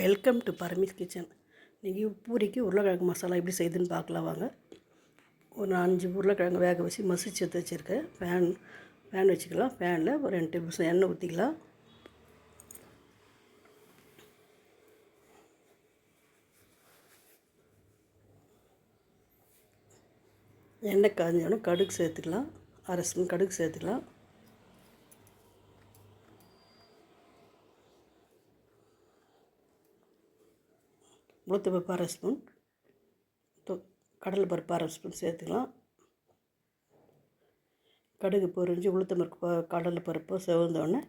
Welcome to பரமிஸ் kitchen. இன்றைக்கி பூரிக்கு உருளைக்கிழங்கு மசாலா எப்படி செய்யுதுன்னு பார்க்கலாம் வாங்க. ஒரு அஞ்சு உருளைக்கிழங்கு வேக வச்சு மசிச்சு எடுத்து வச்சுருக்கேன். ஃபேன் ஃபேன் வச்சுக்கலாம். ஃபேனில் ஒரு ரெண்டு டேபிள் ஸ்பூன் எண்ணெய் ஊற்றிக்கலாம் எண்ணெய் காஞ்சோடனே கடுகு சேர்த்துக்கலாம். அரை ஸ்பூன் கடுகு சேர்த்துக்கலாம். உளுத்த பருப்பு அரை ஸ்பூன். கடலை பருப்பு அரை ஸ்பூன் சேர்த்துக்கலாம். கடுகு பொரிஞ்சு உளுத்த பருப்பு கடலை பருப்பு செவந்தோடனே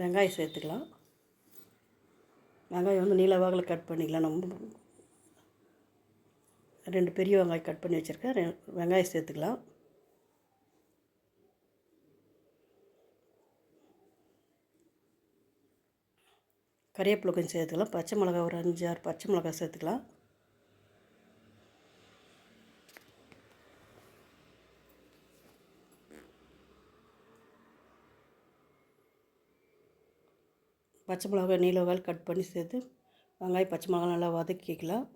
வெங்காயம் சேர்த்துக்கலாம். வெங்காயம் வந்து நீல கட் பண்ணிக்கலாம். நம்ம ரெண்டு பெரிய வெங்காயம் கட் பண்ணி வச்சுருக்கேன். வெங்காயம் சேர்த்துக்கலாம். கறிவேப்பிலை கொஞ்சம் சேர்த்துக்கலாம். பச்சை மிளகா ஒரு அஞ்சு ஆறு பச்சை மிளகா சேர்த்துக்கலாம். பச்சை மிளகா நீலவால் கட் பண்ணி சேர்த்து வெங்காயம் பச்சை மிளகா நல்லா வதக்கிக்கலாம்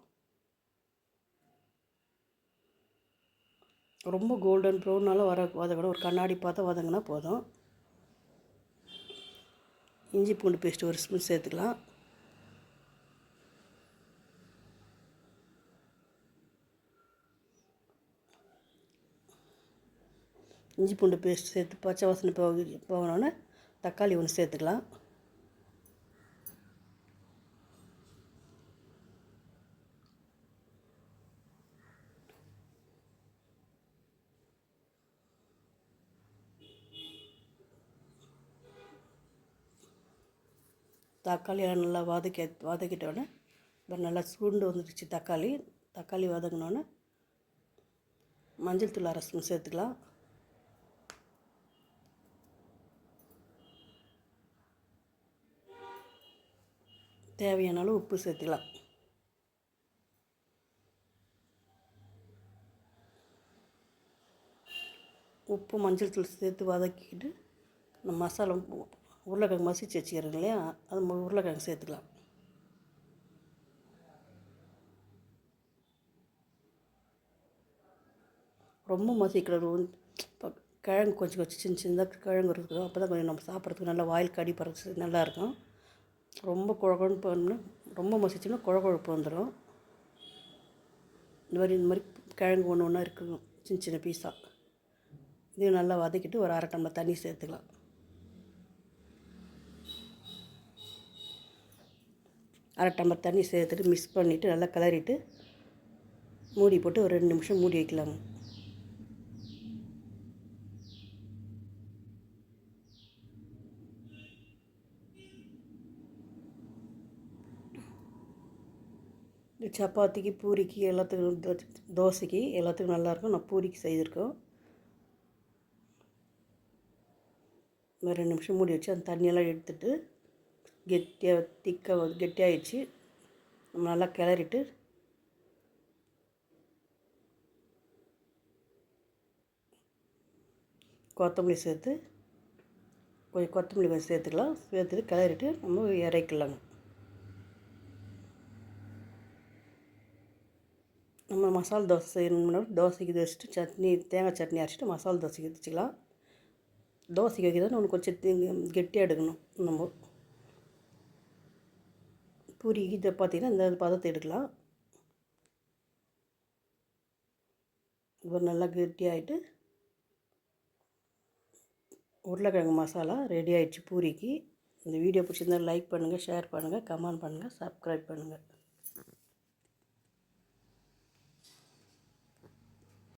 ரொம்ப கோல்டன் ப்ரௌனால் வர வதக்கணும். ஒரு கண்ணாடி பார்த்தா வதங்கினா போதும். இஞ்சி பூண்டு பேஸ்ட்டு ஒரு ஸ்பூன் சேர்த்துக்கலாம். இஞ்சி பூண்டு பேஸ்ட் சேர்த்து பச்சை வாசனை போக போகணுன்னு தக்காளி ஒன்று சேர்த்துக்கலாம். தக்காளி நல்லா வதக்கி வதக்கிட்டோன்னே இப்போ நல்லா சுருண்டு வந்துடுச்சு தக்காளி. தக்காளி வதங்கினோன்னே மஞ்சள் தூள் அரைச்சி சேர்த்துக்கலாம். தேவையான அளவு உப்பு சேர்த்துக்கலாம். உப்பு மஞ்சள் தூள் சேர்த்து வதக்கிக்கிட்டு இந்த மசாலா உருளைக்கிழங்கு மசிச்சு வச்சுக்கிறேன் இல்லையா? அது உருளைக்கிழங்கு சேர்த்துக்கலாம். ரொம்ப மசிக்கிறது இப்போ கிழங்கு கொஞ்சம் கொஞ்சம் சின்ன சின்னதாக கிழங்கு இருக்குது. அப்போ தான் கொஞ்சம் நம்ம சாப்பிட்றதுக்கு நல்லா வாயில் கடி பறச்சு நல்லாயிருக்கும். ரொம்ப குழகுழன்னு பண்ணணும் ரொம்ப மசிச்சுன்னா குழகுழப்பு வந்துடும் இந்த மாதிரி இந்த மாதிரி கிழங்கு ஒன்று ஒன்றா இருக்கணும் சின்ன சின்ன பீஸாக இதையும் நல்லா வதக்கிட்டு ஒரு அரை டம்ளர் தண்ணி சேர்த்துக்கலாம். அரை டம்பர் தண்ணி சேர்த்துட்டு மிக்ஸ் பண்ணிவிட்டு நல்லா கிளறிட்டு மூடி போட்டு ஒரு ரெண்டு நிமிஷம் மூடி வைக்கலாங்க சப்பாத்திக்கு பூரிக்கு எல்லாத்துக்கும் தோசைக்கு எல்லாத்துக்கும் நல்லாயிருக்கும் நான் பூரிக்கு செய்திருக்கோம். ரெண்டு நிமிஷம் மூடி வச்சு அந்த தண்ணியெல்லாம் எடுத்துகிட்டு கெட்டியாக திக்காக கெட்டியாகிடுச்சு நம்ம நல்லா கிளறிட்டு. கொத்தமல்லி சேர்த்து கொஞ்சம் கொத்தமல்லி கொஞ்சம் சேர்த்துக்கலாம். சேர்த்துட்டு கிளறிட்டு நம்ம இறக்கலாங்க. நம்ம மசாலா தோசை செய்யணும்னா தோசைக்கு வச்சுட்டு சட்னி தேங்காய் சட்னி அரைச்சிட்டு மசாலா தோசைக்கு வச்சுக்கலாம். தோசைக்கு வைக்கிறதா ஒன்று கொஞ்சம் கெட்டியாக எடுக்கணும் நம்ம. பூரி இதை பார்த்திங்கன்னா இந்த பதத்தை எடுக்கலாம். இப்போ நல்லா கெட்டியாகிட்டு உருளைக்கிழங்கு மசாலா ரெடி ஆகிடுச்சு பூரிக்கு. இந்த வீடியோ பிடிச்சிருந்தால் லைக் பண்ணுங்கள் ஷேர் பண்ணுங்கள் கமெண்ட் பண்ணுங்கள் சப்ஸ்கிரைப் பண்ணுங்கள்